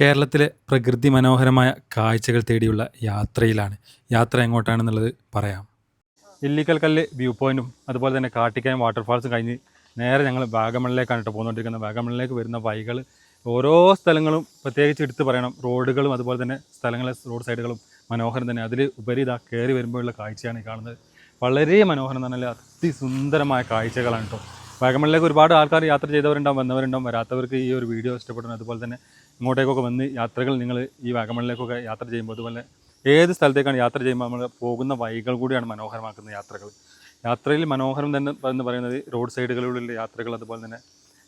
കേരളത്തിലെ പ്രകൃതി മനോഹരമായ കാഴ്ചകൾ തേടിയുള്ള യാത്രയിലാണ്. യാത്ര എങ്ങോട്ടാണെന്നുള്ളത് പറയാം. ഇല്ലിക്കൽ കല്ല് വ്യൂ പോയിന്റും അതുപോലെ തന്നെ കാട്ടിക്കയം വാട്ടർഫാൾസും കഴിഞ്ഞ് നേരെ ഞങ്ങൾ വാഗമണിലേക്കാണ് കേട്ടോ പോന്നുകൊണ്ടിരിക്കുന്നത് വാഗമണിലേക്ക് വരുന്ന വഴികൾ ഓരോ സ്ഥലങ്ങളും പ്രത്യേകിച്ച് എടുത്തു പറയണം. റോഡുകളും അതുപോലെ തന്നെ സ്ഥലങ്ങളെ റോഡ് സൈഡുകളും മനോഹരം തന്നെ. അതിൽ ഉപരി ഇതാ കയറി വരുമ്പോഴുള്ള കാഴ്ചയാണ് ഈ കാണുന്നത്. വളരെ മനോഹരം തന്നെ പറഞ്ഞാൽ അതിസുന്ദരമായ കാഴ്ചകളാണ് കേട്ടോ. വാഗമണിലേക്ക് ഒരുപാട് ആൾക്കാർ യാത്ര ചെയ്തവരുണ്ടാവും വന്നവരുണ്ടാവും വരാത്തവർക്ക് ഈ ഒരു വീഡിയോ ഇഷ്ടപ്പെടുന്നു അതുപോലെ തന്നെ ഇങ്ങോട്ടേക്കൊക്കെ വന്ന് യാത്രകൾ നിങ്ങൾ ഈ വാഗമണിലേക്കൊക്കെ യാത്ര ചെയ്യുമ്പോൾ അതുപോലെ ഏത് സ്ഥലത്തേക്കാണ് യാത്ര ചെയ്യുമ്പോൾ നമ്മൾ പോകുന്ന വഴികൾ കൂടിയാണ് മനോഹരമാക്കുന്ന യാത്രകൾ. യാത്രയിൽ മനോഹരം തന്നെ എന്ന് പറയുന്നത് റോഡ് സൈഡുകളിലുള്ള യാത്രകൾ അതുപോലെ തന്നെ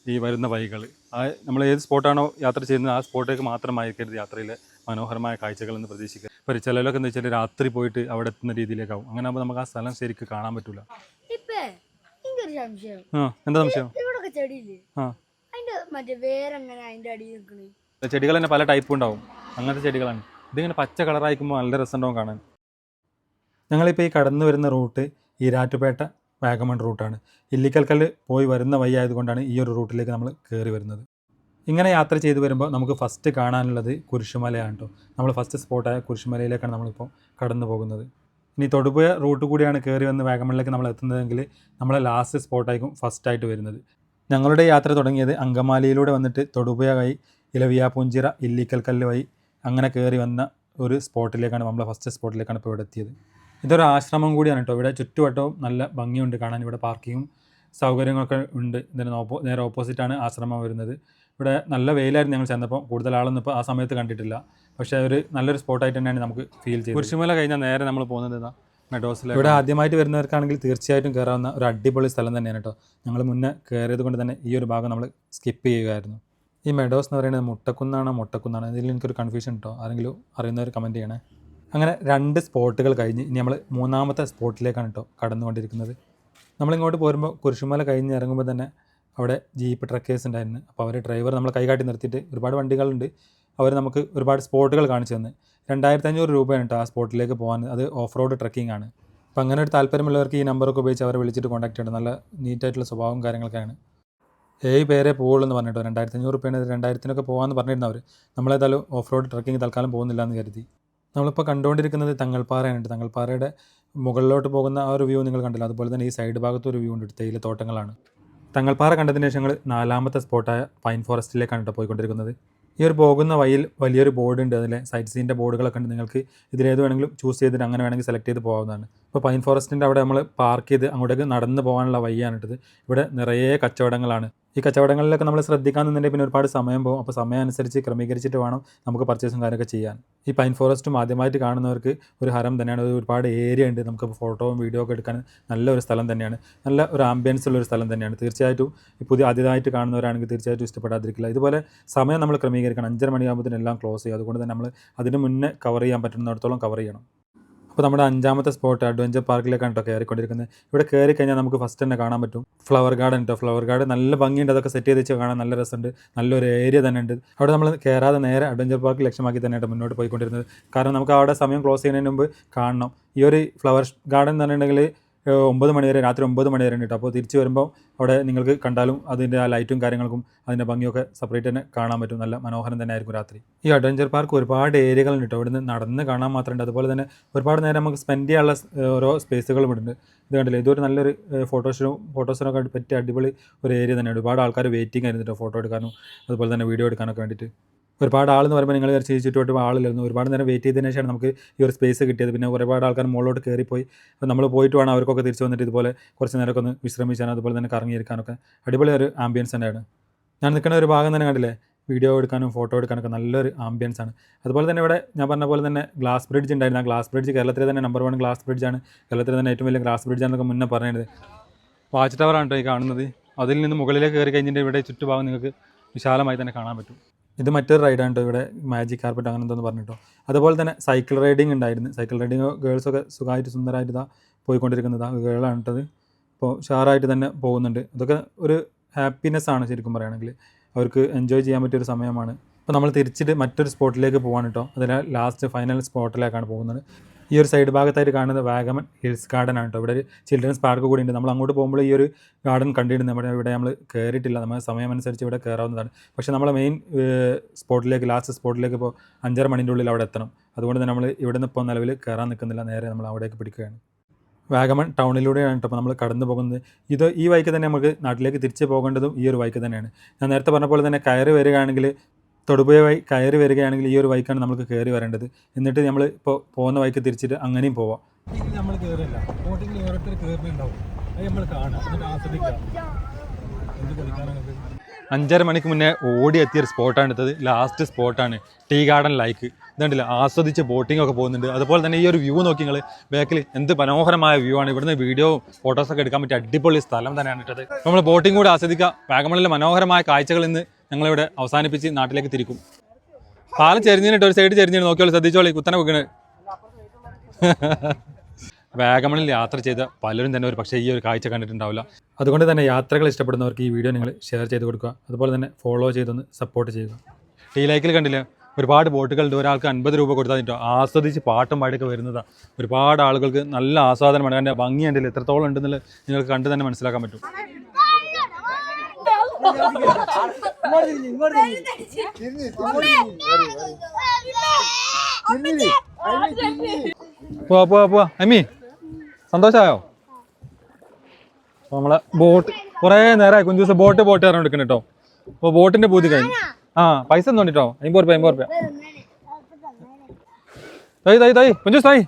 ഈ വരുന്ന വഴികൾ. ആ നമ്മൾ ഏത് സ്പോട്ടാണോ യാത്ര ചെയ്യുന്നത് ആ സ്പോട്ടേക്ക് മാത്രമായിരിക്കരുത് യാത്രയിലെ മനോഹരമായ കാഴ്ചകൾ എന്ന് പ്രതീക്ഷിക്കുക. ഇപ്പോൾ ചിലരൊക്കെ എന്ന് വെച്ചാൽ രാത്രി പോയിട്ട് അവിടെ എത്തുന്ന രീതിയിലേക്കാവും. അങ്ങനെ ആകുമ്പോൾ നമുക്ക് ആ സ്ഥലം ശരിക്കും കാണാൻ പറ്റില്ല എനിക്കൊരു സംശയം. ആ എന്താ സംശയം? ഇവിടൊക്കെ ചെടിയില്ലേ? ആ. അതിന്റെ മറ്റേ വേരെങ്ങനെ അതിന്റെ അടിയിൽ നിൽക്കണേ ചെടികൾ തന്നെ പല ടൈപ്പും ഉണ്ടാവും. അങ്ങനത്തെ ചെടികളാണ്. ഇതിങ്ങനെ പച്ച കളറായിരിക്കുമ്പോൾ നല്ല രസമുണ്ടാവും കാണാൻ. ഞങ്ങളിപ്പോൾ ഈ കടന്നു വരുന്ന റൂട്ട് ഈരാറ്റുപേട്ട വാഗമൺ റൂട്ടാണ് ഇല്ലിക്കൽക്കൽ പോയി വരുന്ന വഴി ആയതുകൊണ്ടാണ് ഈ ഒരു റൂട്ടിലേക്ക് നമ്മൾ കയറി വരുന്നത്. ഇങ്ങനെ യാത്ര ചെയ്തു വരുമ്പോൾ നമുക്ക് ഫസ്റ്റ് കാണാനുള്ളത് കുരിശുമലയാണ് കേട്ടോ നമ്മൾ ഫസ്റ്റ് സ്പോട്ടായ കുരിശുമലയിലേക്കാണ് നമ്മളിപ്പോൾ കടന്നു പോകുന്നത്. ഇനി തൊടുപുഴ റൂട്ട് കൂടിയാണ് കയറി വന്ന് വാഗമണിലേക്ക് നമ്മൾ എത്തുന്നതെങ്കിൽ നമ്മളെ ലാസ്റ്റ് സ്പോട്ടായിരിക്കും ഫസ്റ്റ് ആയിട്ട് വരുന്നത്. ഞങ്ങളുടെ യാത്ര തുടങ്ങിയത് അങ്കമാലിയിലൂടെ വന്നിട്ട് തൊടുപുഴ വഴി ഇലവിയ പുഞ്ചിറ ഇല്ലിക്കൽ കല്ല് വഴി അങ്ങനെ കയറി വന്ന ഒരു സ്പോട്ടിലേക്കാണ് നമ്മളെ ഫസ്റ്റ് സ്പോട്ടിലേക്കാണ് ഇപ്പോൾ ഇവിടെ എത്തിയത്. ഇതൊരു ആശ്രമം കൂടിയാണ് കേട്ടോ. ഇവിടെ ചുറ്റുവട്ടവും നല്ല ഭംഗിയുണ്ട് കാണാൻ. ഇവിടെ പാർക്കിങ്ങും സൗകര്യങ്ങളൊക്കെ ഉണ്ട്. ഇതിന് ഓപ്പോ നേരെ ഓപ്പോസിറ്റാണ് ആശ്രമം വരുന്നത്. ഇവിടെ നല്ല വെയിലായിരുന്നു ഞങ്ങൾ ചെന്നപ്പോൾ. കൂടുതൽ ആളൊന്നും ഇപ്പോൾ ആ സമയത്ത് കണ്ടിട്ടില്ല. പക്ഷേ ഒരു നല്ലൊരു സ്പോട്ടായിട്ട് തന്നെയാണ് നമുക്ക് ഫീൽ ചെയ്യുന്നത് കുരിശുമല കഴിഞ്ഞാൽ നേരെ നമ്മൾ പോകുന്നത് മെഡോസിൽ ഇവിടെ ആദ്യമായിട്ട് വരുന്നവർക്കാണെങ്കിൽ തീർച്ചയായിട്ടും കയറാവുന്ന ഒരു അടിപൊളി സ്ഥലം തന്നെയാണ് കേട്ടോ. ഞങ്ങൾ മുന്നേ കയറിയത് കൊണ്ട് തന്നെ ഈ ഒരു ഭാഗം നമ്മൾ സ്കിപ്പ് ചെയ്യുകയായിരുന്നു. ഈ മെഡോസ് എന്ന് പറയുന്നത് മുട്ടക്കുന്നാണോ മുട്ടക്കുന്നാണോ? ഇതിൽ എനിക്കൊരു കൺഫ്യൂഷൻ കേട്ടോ ആരെങ്കിലും അറിയുന്നവർ കമന്റ് ചെയ്യണേ. അങ്ങനെ രണ്ട് സ്പോട്ടുകൾ കഴിഞ്ഞ് ഇനി നമ്മൾ മൂന്നാമത്തെ സ്പോട്ടിലേക്കാണ് കേട്ടോ കടന്നുകൊണ്ടിരിക്കുന്നത്. നമ്മളിങ്ങോട്ട് പോരുമ്പോൾ കുരിശുമല കഴിഞ്ഞ് ഇറങ്ങുമ്പോൾ തന്നെ അവിടെ ജീപ്പ് ട്രക്കേഴ്സ് ഉണ്ടായിരുന്നു. അപ്പോൾ അവർ ഡ്രൈവർ നമ്മളെ കൈകാട്ടി നിർത്തിയിട്ട് ഒരുപാട് വണ്ടികളുണ്ട്. അവർ നമുക്ക് ഒരുപാട് സ്പോട്ടുകൾ കാണിച്ചു തന്നെ. രണ്ടായിരത്തി അഞ്ഞൂറ് രൂപയാണ് കേട്ടോ ആ സ്പോട്ടിലേക്ക് പോകാൻ. അത് ഓഫ് റോഡ് ട്രക്കിംഗ് ആണ്. അപ്പോൾ അങ്ങനെ ഒരു താല്പര്യമുള്ളവർക്ക് ഈ നമ്പറൊക്കെ ഉപയോഗിച്ച് അവരെ വിളിച്ചിട്ട് കോൺടാക്ട് ചെയ്യണം. നല്ല നീറ്റായിട്ടുള്ള സ്വഭാവം കാര്യങ്ങളൊക്കെയാണ്. ഏഴ് പേരെ പോകുള്ളൂ എന്ന് പറഞ്ഞിട്ടോ? രണ്ടായിരത്തി അഞ്ഞൂറ് രൂപയാണ് രണ്ടായിരത്തിനൊക്കെ പോകാമെന്ന് പറഞ്ഞിരുന്നു അവർ നമ്മളേതായാലും ഓഫ് റോഡ് ട്രക്കിംഗ് തൽക്കാലം പോകുന്നില്ല എന്ന് കരുതി. നമ്മളിപ്പോൾ കണ്ടുകൊണ്ടിരിക്കുന്നത് തങ്ങൾപ്പാറയാണ് തങ്ങൾപ്പാറയുടെ മുകളിലോട്ട് പോകുന്ന ആ ഒരു വ്യൂ നിങ്ങൾ കണ്ടില്ല. അതുപോലെ തന്നെ ഈ സൈഡ് ഭാഗത്ത് ഒരു വ്യൂ ഉണ്ട്. തേയില തോട്ടങ്ങളാണ്. തങ്ങൾപ്പാറ കണ്ടതിന് ശേഷം നാലാമത്തെ സ്പോട്ടായ പൈൻ ഫോറസ്റ്റിലേക്കാണ് പോയിക്കൊണ്ടിരിക്കുന്നത്. ഈ ഒരു പോകുന്ന വഴിയിൽ വലിയൊരു ബോർഡ് ഉണ്ട് അതിലെ സൈറ്റ് സീന്റെ ബോർഡുകളൊക്കെ ഉണ്ട്. നിങ്ങൾക്ക് ഇതിലേത് വേണമെങ്കിലും ചൂസ് ചെയ്തിട്ട് അങ്ങനെ വേണമെങ്കിൽ സെലക്ട് ചെയ്ത് പോകാവുന്നതാണ്. ഇപ്പോൾ പൈൻ ഫോറസ്റ്റിന്റെ അവിടെ നമ്മൾ പാർക്ക് ചെയ്ത് അങ്ങോട്ടേക്ക് നടന്ന് പോകാനുള്ള വഴിയാണിട്ടത് ഇവിടെ നിറയെ കച്ചവടങ്ങളാണ്. ഈ കച്ചവടങ്ങളിലൊക്കെ നമ്മൾ ശ്രദ്ധിക്കാൻ നിന്നിട്ട് പിന്നെ ഒരുപാട് സമയം പോകും. അപ്പോൾ സമയം അനുസരിച്ച് ക്രമീകരിച്ചിട്ട് വേണം നമുക്ക് പർച്ചേസും കാര്യമൊക്കെ ചെയ്യാൻ. ഈ പൈൻ ഫോറസ്റ്റും ആദ്യമായിട്ട് കാണുന്നവർക്ക് ഒരു ഹരം തന്നെയാണ്. ഒരുപാട് ഏരിയ ഉണ്ട്. നമുക്ക് ഫോട്ടോയും വീഡിയോ ഒക്കെ എടുക്കാൻ നല്ല ഒരു സ്ഥലം തന്നെയാണ്. നല്ല ഒരു ആംബിയൻസ് ഉള്ള ഒരു സ്ഥലം തന്നെയാണ്. തീർച്ചയായിട്ടും പുതിയ ആദ്യമായിട്ട് കാണുന്നവരാണെങ്കിൽ തീർച്ചയായിട്ടും ഇഷ്ടപ്പെടാതിരിക്കില്ല. ഇതുപോലെ സമയം നമ്മൾ ക്രമീകരിക്കണം. അഞ്ചര മണിയാകുമ്പോഴത്തേനും എല്ലാം ക്ലോസ് ചെയ്യും. അതുകൊണ്ട് തന്നെ നമ്മൾ അതിന് മുന്നേ കവർ ചെയ്യാൻ പറ്റുന്നിടത്തോളം കവർ ചെയ്യണം. അപ്പോൾ നമ്മുടെ അഞ്ചാമത്തെ സ്പോട്ട് അഡ്വഞ്ചർ പാർക്കിലേക്കാണ് കേട്ടോ കയറിക്കൊണ്ടിരിക്കുന്നത് ഇവിടെ കയറി കഴിഞ്ഞാൽ നമുക്ക് ഫസ്റ്റ് തന്നെ കാണാൻ പറ്റും. ഫ്ലവർ ഗാർഡൻ കേട്ടോ ഫ്ലവർ ഗാർഡൻ നല്ല ഭംഗിയുണ്ട്. അതൊക്കെ സെറ്റ് ചെയ്ത് വെച്ച് കാണാൻ നല്ല രസമുണ്ട്. നല്ലൊരു ഏരിയ തന്നെ ഉണ്ട്. അവിടെ നമ്മൾ കയറാതെ നേരെ അഡ്വഞ്ചർ പാർക്ക് ലക്ഷ്യമാക്കി തന്നെയാണ് മുന്നോട്ട് പോയിക്കൊണ്ടിരുന്നത്. കാരണം നമുക്ക് അവിടെ സമയം ക്ലോസ് ചെയ്യുന്നതിന് മുമ്പ് കാണണം. ഈ ഒരു ഫ്ലവർ ഗാർഡൻ എന്ന് പറഞ്ഞിട്ടുണ്ടെങ്കിൽ ഒമ്പത് മണി വരെ രാത്രി ഒമ്പത് മണി വരെ ഉണ്ട് അപ്പോൾ തിരിച്ച് വരുമ്പോൾ അവിടെ നിങ്ങൾക്ക് കണ്ടാലും അതിന്റെ ആ ലൈറ്റും കാര്യങ്ങൾക്കും അതിന്റെ ഭംഗിയൊക്കെ സെപ്പറേറ്റ് തന്നെ കാണാൻ പറ്റും. നല്ല മനോഹരം തന്നെ ആയിരിക്കും രാത്രി. ഈ അഡ്വഞ്ചർ പാർക്ക് ഒരുപാട് ഏരിയകളുണ്ട് കേട്ടോ. ഇവിടുന്ന് നടന്ന് കാണാൻ മാത്രമുണ്ട് അതുപോലെ തന്നെ ഒരുപാട് നേരം നമുക്ക് സ്പെൻഡ് ചെയ്യാനുള്ള ഓരോ സ്പേസുകളും ഉണ്ട് ഇത് കണ്ടില്ലേ? ഇതൊരു നല്ലൊരു ഫോട്ടോഷനും ഫോട്ടോസിനൊക്കെ പറ്റിയ അടിപൊളി ഒരു ഏരിയ തന്നെയാണ്. ഒരുപാട് ആൾക്കാർ വെയിറ്റിംഗ് ആയിരുന്നു കേട്ടോ ഫോട്ടോ എടുക്കാനും അതുപോലെ തന്നെ വീഡിയോ എടുക്കാനൊക്കെ വേണ്ടിയിട്ട്. ഒരുപാട് ആൾ എന്ന് പറയുമ്പോൾ നിങ്ങൾ വിചാരിച്ച് ചുറ്റുവട്ടം ആളില്ലായിരുന്നു. ഒരുപാട് നേരം വെയിറ്റ് ചെയ്തതിനു ശേഷമാണ് നമുക്ക് ഈ ഒരു സ്പേസ് കിട്ടിയത്. പിന്നെ ഒരുപാട് ആൾക്കാർ മുകളിലോട്ട് കയറിപ്പോയി അപ്പോൾ നമ്മൾ പോയിട്ട് വേണം അവർക്കൊക്കെ തിരിച്ച് വന്നിട്ട് ഇതുപോലെ കുറച്ച് നേരമൊക്കെ ഒന്ന് വിശ്രമിച്ചാനും അതുപോലെ തന്നെ കറങ്ങിയിരിക്കാനൊക്കെ അടിപൊളി ഒരു ആംബിയൻസ് തന്നെയാണ്. ഞാൻ നിൽക്കുന്ന ഒരു ഭാഗം തന്നെ കണ്ടില്ലേ? വീഡിയോ എടുക്കാനും ഫോട്ടോ എടുക്കാനൊക്കെ നല്ലൊരു ആംബിയൻസ് ആണ്. അതുപോലെ തന്നെ ഇവിടെ ഞാൻ പറഞ്ഞ പോലെ തന്നെ ഗ്ലാസ് ബ്രിഡ്ജ് ഉണ്ടായിരുന്നു. ആ ഗ്ലാസ് ബ്രിഡ്ജ് കേരളത്തിലെ തന്നെ നമ്പർ വൺ ഗ്ലാസ് ബ്രിഡ്ജ് ആണ്. കേരളത്തിലെ തന്നെ ഏറ്റവും വലിയ ഗ്ലാസ് ബ്രിഡ്ജ് ബ്രിഡ്ജാണെന്നൊക്കെ മുന്നേ പറഞ്ഞത് വാച്ച് ടവർ ആണ് കേട്ടോ ഈ കാണുന്നത്. അതിൽ നിന്ന് മുകളിലേക്ക് കയറി കഴിഞ്ഞിട്ട് ഇവിടെ ചുറ്റുഭാഗം നിങ്ങൾക്ക് വിശാലമായി തന്നെ കാണാൻ പറ്റും. ഇത് മറ്റൊരു റൈഡാണ് കേട്ടോ ഇവിടെ മാജിക് കാർപ്പറ്റ് അങ്ങനെ എന്തോന്ന് പറഞ്ഞിട്ടോ. അതുപോലെ തന്നെ സൈക്കിൾ റൈഡിങ് ഉണ്ടായിരുന്നു. സൈക്കിൾ റൈഡിങ് ഗേൾസൊക്കെ സുഖമായിട്ട് സുന്ദരമായിട്ട് ഇതാ പോയിക്കൊണ്ടിരിക്കുന്നത്. ആ ഗേളാണ് കേട്ടത് ഇപ്പോൾ ഷാറായിട്ട് തന്നെ പോകുന്നുണ്ട്. അതൊക്കെ ഒരു ഹാപ്പിനെസ് ആണ് ശരിക്കും പറയുകയാണെങ്കിൽ. അവർക്ക് എൻജോയ് ചെയ്യാൻ പറ്റിയ ഒരു സമയമാണ്. അപ്പോൾ നമ്മൾ തിരിച്ചിട്ട് മറ്റൊരു സ്പോട്ടിലേക്ക് പോകാൻ കേട്ടോ അതിൽ ലാസ്റ്റ് ഫൈനൽ സ്പോട്ടിലേക്കാണ് പോകുന്നത്. ഈ ഒരു സൈഡ് ഭാഗത്തായിട്ട് കാണുന്നത് വാഗമൺ ഹിൽസ് ഗാർഡൻ ആണ് ഇവിടെ ഒരു ചിൽഡ്രൻസ് പാർക്ക് കൂടി ഉണ്ട്. നമ്മൾ അങ്ങോട്ട് പോകുമ്പോൾ ഈ ഒരു ഗാർഡൻ കണ്ടിട്ടുണ്ട് നമ്മുടെ ഇവിടെ നമ്മൾ കയറിയിട്ടില്ല നമ്മൾ സമയമനുസരിച്ച് ഇവിടെ കയറാവുന്നതാണ് പക്ഷേ നമ്മളെ മെയിൻ സ്പോട്ടിലേക്ക് ലാസ്റ്റ് സ്പോട്ടിലേക്ക് ഇപ്പോൾ അഞ്ചര മണിന്റെ ഉള്ളിൽ അവിടെ എത്തണം. അതുകൊണ്ട് തന്നെ നമ്മൾ ഇവിടെ നിന്ന് ഇപ്പോൾ നിലവിൽ കയറാൻ നിൽക്കുന്നില്ല. നേരെ നമ്മൾ അവിടേക്ക് പിടിക്കുകയാണ്. വാഗമൺ ടൗണിലൂടെയാണ് കേട്ടോ നമ്മൾ കടന്നു പോകുന്നത്. ഇത് ഈ വഴിക്ക് തന്നെ നമുക്ക് നാട്ടിലേക്ക് തിരിച്ച് പോകേണ്ടതും ഈ ഒരു വഴിക്ക് തന്നെയാണ്. ഞാൻ നേരത്തെ പറഞ്ഞ പോലെ തന്നെ കയറി വരികയാണെങ്കിൽ തൊടുപുഴ വഴി കയറി വരികയാണെങ്കിൽ ഈ ഒരു വൈക്കാണ് നമുക്ക് കയറി വരേണ്ടത്. എന്നിട്ട് നമ്മൾ ഇപ്പോൾ പോകുന്ന വൈക്ക് തിരിച്ചിട്ട് അങ്ങനെയും പോവാം. നമ്മൾ കയറില്ല ബോട്ടിങ്ങിൽ ഓരോരുത്തർ കയറുന്നുണ്ടാവും അത് നമ്മൾ കാണാം ആസ്വദിക്കാം അഞ്ചര മണിക്ക് മുന്നേ ഓടി എത്തിയൊരു സ്പോട്ടാണ് എടുത്തത് ലാസ്റ്റ് സ്പോട്ടാണ്. Tea garden like. ഇതുണ്ടല്ലോ ആസ്വദിച്ച് ബോട്ടിംഗ് ഒക്കെ പോകുന്നുണ്ട്. അതുപോലെ തന്നെ ഈ ഒരു വ്യൂ നോക്കി നിങ്ങൾ ബാക്കിൽ എന്ത് മനോഹരമായ വ്യൂ ആണ്. ഇവിടുന്ന് വീഡിയോ ഫോട്ടോസൊക്കെ എടുക്കാൻ പറ്റിയ അടിപൊളി സ്ഥലം തന്നെയാണ് ഇട്ടത് നമ്മൾ ബോട്ടിംഗ് കൂടെ ആസ്വദിക്കുക വാഗമണിലെ മനോഹരമായ കാഴ്ചകൾ ഇന്ന് ഞങ്ങളിവിടെ അവസാനിപ്പിച്ച് നാട്ടിലേക്ക് തിരിക്കും. പാലം ചെരിഞ്ഞിട്ട് ഒരു സൈഡ് ചെരിഞ്ഞിട്ട് നോക്കിയോളൂ ശ്രദ്ധിച്ചോളി കുത്തനെ വെക്കണ് വാഗമണിൽ യാത്ര ചെയ്ത പലരും തന്നെ ഒരു പക്ഷേ ഈ ഒരു കാഴ്ച കണ്ടിട്ടുണ്ടാവില്ല. അതുകൊണ്ട് തന്നെ യാത്രകൾ ഇഷ്ടപ്പെടുന്നവർക്ക് ഈ വീഡിയോ നിങ്ങൾ ഷെയർ ചെയ്ത് കൊടുക്കുക. അതുപോലെ തന്നെ ഫോളോ ചെയ്തൊന്ന് സപ്പോർട്ട് ചെയ്യുക. ടീ ലൈക്കിൽ കണ്ടില്ല? ഒരുപാട് ബോട്ടുകളുണ്ട് ഒരാൾക്ക് അൻപത് രൂപ കൊടുത്താൽ നിട്ടോ ആസ്വദിച്ച് പാട്ടും പാടിയൊക്കെ വരുന്നതാണ് ഒരുപാട് ആളുകൾക്ക് നല്ല ആസ്വാദനമാണ്. അതിന്റെ ഭംഗി എന്റെ എത്രത്തോളം ഉണ്ടെന്നുള്ളത് നിങ്ങൾക്ക് കണ്ട് തന്നെ മനസ്സിലാക്കാൻ പറ്റും. പോവാ പോവാ പോവാ. അമ്മി സന്തോഷമായോ അപ്പോൾ നമ്മളെ ബോട്ട് കുറേ നേരമായി കുഞ്ചു ദിവസം ബോട്ട് ബോട്ട് ഇറങ്ങി എടുക്കണം കേട്ടോ അപ്പോൾ ബോട്ടിന്റെ പൂതി കഴിഞ്ഞു. ആ പൈസ എന്തോണ്ടിട്ടോ അമ്പത് റുപ്യ അമ്പത് റുപ്യ. തൈ തൈ തൈ കുഞ്ചു തൈ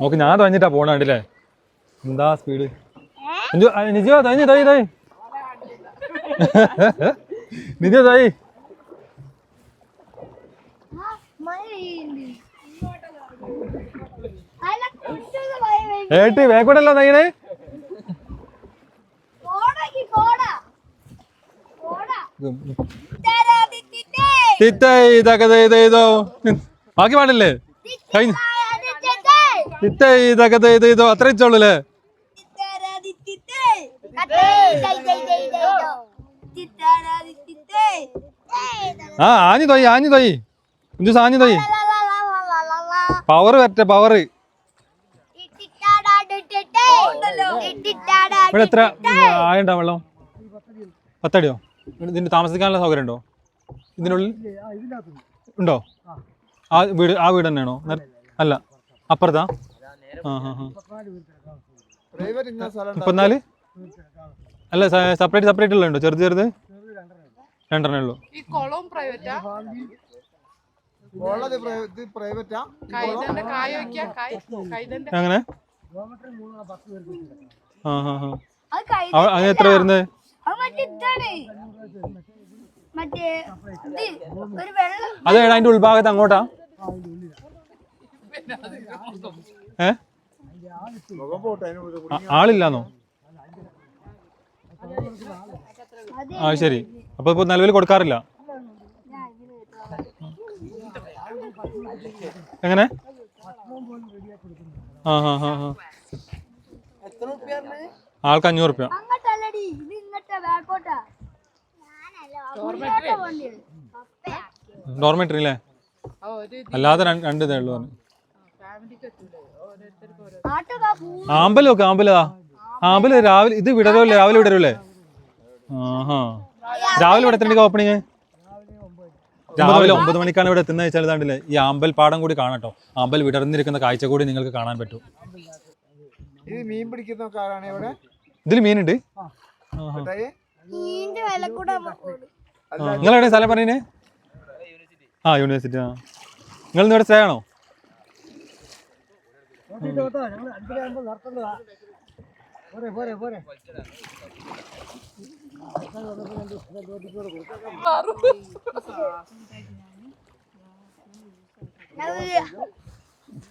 നോക്ക് ഞാൻ തഞ്ഞിട്ടാ പോണ കണ്ടില്ലേ? എന്താ സ്പീഡ് നിജോ തൈ തൈ തൈ നിജോ തൈ ഏട്ടി വേക്കൂടല്ലോ തൈനെ തിത്തൈ ഇതൊക്കെ ചെയ്തോ ബാക്കി പാടില്ലേ? കഴിഞ്ഞു. തിത്തൈ ഇതൊക്കെ ചെയ്തോ അത്ര ഇച്ചോളൂല്ലേ ആ ആഞ്ഞു തൊയ് ആഞ്ഞു തൊയ്. കുഞ്ചു ആഞ്ഞു തൊയ്. പവർ വരട്ടെ പവർ ഇവിടെ എത്ര ആയുണ്ടോ വെള്ളം? പത്തടിയോ? ഇതിന് താമസിക്കാനുള്ള സൗകര്യം ഉണ്ടോ ഇതിനുള്ളിൽ ഉണ്ടോ? ആ വീട് ആ വീട് തന്നെയാണോ? അല്ല. അപ്പുറത്താ? ആ മുപ്പത്തിനാല്? അല്ല സെപ്പറേറ്റ് സെപ്പറേറ്റ് ഉള്ളതുണ്ടോ ചെറുത് ചെറുത്? രണ്ടെണ്ണേ ഉള്ളൂ. ഈ കുളവും പ്രൈവറ്റാ? അങ്ങനെ ആ ആ ഹാ അവ- അങ്ങനെ എത്ര വരുന്നത് അതെ അതിന്റെ ഉൾഭാഗത്ത് അങ്ങോട്ടാ. ഏ ആളില്ലാന്നോ ആ ശരി അപ്പൊ ഇപ്പൊ നിലവിൽ കൊടുക്കാറില്ല എങ്ങനെ ആ ഹാ ഹാ ഹാ ആൾക്ക് അഞ്ഞൂറ് റുപ്യ ഡോർമെട്രി അല്ലേ അല്ലാതെ രണ്ട് രണ്ട് ഇതേ ഉള്ളൂ പറഞ്ഞു ആമ്പലാ ആമ്പലതാ ആമ്പൽ? രാവിലെ ഇത് വിടരുമല്ലേ രാവിലെ വിടരുമല്ലേ ആഹാ. രാവിലെ ഇവിടെ എത്ര ഓപ്പണിങ് രാവിലെ ഒമ്പത് മണിക്കാണ് ഇവിടെ എത്തുന്നത് വെച്ചാൽ ഇതാണ്ടില്ലേ? ഈ ആമ്പൽ പാടം കൂടി കാണട്ടോ. ആമ്പൽ വിടർന്നിരിക്കുന്ന കാഴ്ച കൂടി നിങ്ങൾക്ക് കാണാൻ പറ്റും. ഇത് മീൻ പിടിക്കുന്ന കാരാണ് ഇവിടെ? ഇതിൽ മീനുണ്ട്. നിങ്ങളെവിടെ സ്ഥലം പറയുന്നേ ആ യൂണിവേഴ്സിറ്റി ആ. നിങ്ങൾ ഇന്ന് ഇവിടെ സ്റ്റേ ആണോ?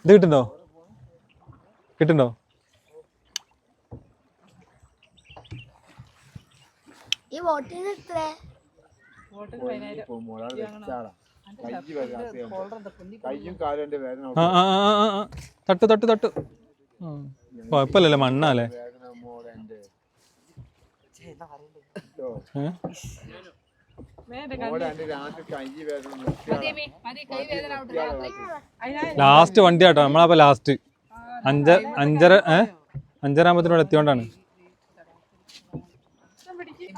ഇത് കിട്ടുന്നോ? കിട്ടുണ്ടോ ഈ വോട്ടിന് ഇത്രേ? വോട്ടിന് പതിനായിരം. വോട്ടിന് തട്ട് തട്ട് തട്ട്. കൊഴപ്പല്ലേ കുഴപ്പമില്ലല്ലേ മണ്ണാല്ലേ? ലാസ്റ്റ് വണ്ടി കേട്ടോ നമ്മളപ്പോ ലാസ്റ്റ് അഞ്ച അഞ്ചര ഏ? അഞ്ചരാമ്പത്തിനോട് എത്തിയോണ്ടാണ്.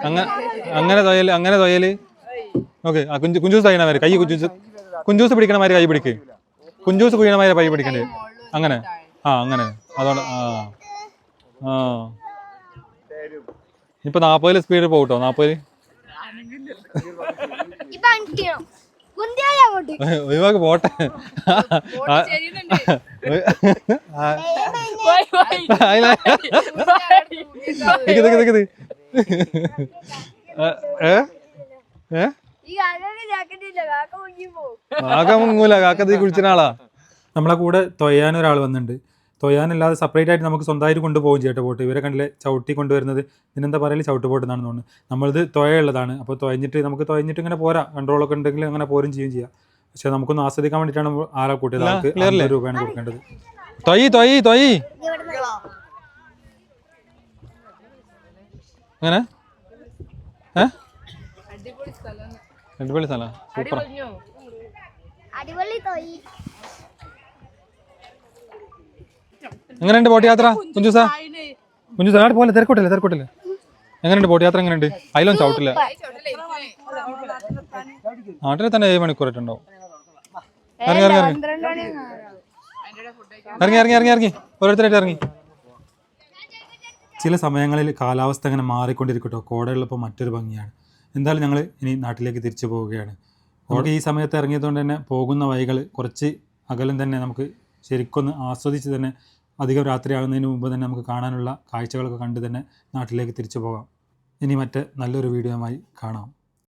അങ്ങനെ അങ്ങനെ തൊയൽ അങ്ങനെ തൊയൽ. ഓക്കെ. ആ കുഞ്ചു കുഞ്ചൂസ് തയ്യണ മാതിരി കൈ കുഞ്ചൂസ് കുഞ്ചൂസ് പിടിക്കണ മാതിരി കൈ പിടിക്ക്. കുഞ്ചൂസ് പിടിക്കണ മാതിരി കൈ പിടിക്കണ്ടേ? അങ്ങനെ. ആ അങ്ങനെ. അതുകൊണ്ട് ആ. ആ. ഇപ്പൊ നാപ്പതിൽ സ്പീഡ് പോകട്ടോ നാപ്പതിൽ? ഒഴിവാക്ക് പോട്ടെ. ആ, ആ, അതിലെ- നിക്ക് നിക്ക് നിക്ക് നിക്ക്. ഏ? ഏ? കാക്ക മുങ്ങൂല. കാക്ക തീ നമ്മളെ കൂടെ തൊയ്യാൻ ഒരാൾ വന്നിട്ടുണ്ട്. തൊയ്യാനല്ലാതെ സെപ്പറേറ്റ് ആയിട്ട് നമുക്ക് സ്വന്തമായിട്ട് കൊണ്ടുപോകും ചേട്ടൻ ബോട്ട്. ഇവരെ കണ്ടില്ലേ? ചവിട്ടി കൊണ്ടുവരുന്നത് ഇതിനെന്താ പറയൽ? ചവിട്ട് പോട്ട് എന്നാണ് തോന്നുന്നത്. നമ്മളിത് തൊയുള്ളതാണ് അപ്പോൾ തൊയഞ്ഞിട്ട് നമുക്ക് തൊയഞ്ഞിട്ട് ഇങ്ങനെ പോരാ. കൺട്രോളൊക്കെ ഉണ്ടെങ്കിൽ അങ്ങനെ പോരും ചെയ്യും ചെയ്യാം. പക്ഷെ നമുക്കൊന്ന് ആസ്വദിക്കാൻ വേണ്ടിയിട്ടാണ് ആരാ കൂട്ടിയത്. നമുക്ക് അമ്പത് രൂപയാണ് കൊടുക്കേണ്ടത്. തൊയ് തൊയ് തൊയ്. എങ്ങനെ? ഏ? അടിപൊളി സ്ഥലം സൂപ്പർ അടിപൊളി എങ്ങനെയുണ്ട് ബോട്ട് യാത്ര? കുഞ്ചു സാ കുഞ്ചു അവിടെ പോലെ തിരക്കോട്ടില്ല തിരക്കോട്ടില്ല? എങ്ങനെയുണ്ട് ബോട്ട് യാത്ര എങ്ങനെയുണ്ട്? അതിലൊന്നും ചവിട്ടില്ല? നാട്ടിൽ തന്നെ ഏഴ് മണിക്കൂറായിട്ടുണ്ടാവും. ഇറങ്ങി ഇറങ്ങി ഇറങ്ങി. ഇറങ്ങി ഇറങ്ങി ഇറങ്ങി ഓരോരുത്തരായിട്ട് ഇറങ്ങി. ചില സമയങ്ങളിൽ കാലാവസ്ഥ അങ്ങനെ മാറിക്കൊണ്ടിരിക്കട്ടോ. കോടയുള്ളപ്പോൾ മറ്റൊരു ഭംഗിയാണ്. എന്തായാലും ഞങ്ങൾ ഇനി നാട്ടിലേക്ക് തിരിച്ചു പോവുകയാണ്. നമുക്ക് ഈ സമയത്ത് ഇറങ്ങിയതുകൊണ്ട് തന്നെ പോകുന്ന വഴികൾ കുറച്ച് അകലം തന്നെ നമുക്ക് ശരിക്കൊന്ന് ആസ്വദിച്ച് തന്നെ അധികം രാത്രിയാകുന്നതിന് മുമ്പ് തന്നെ നമുക്ക് കാണാനുള്ള കാഴ്ചകളൊക്കെ കണ്ട് തന്നെ നാട്ടിലേക്ക് തിരിച്ചു പോകാം. ഇനി മറ്റ് നല്ലൊരു വീഡിയോയുമായി കാണാം.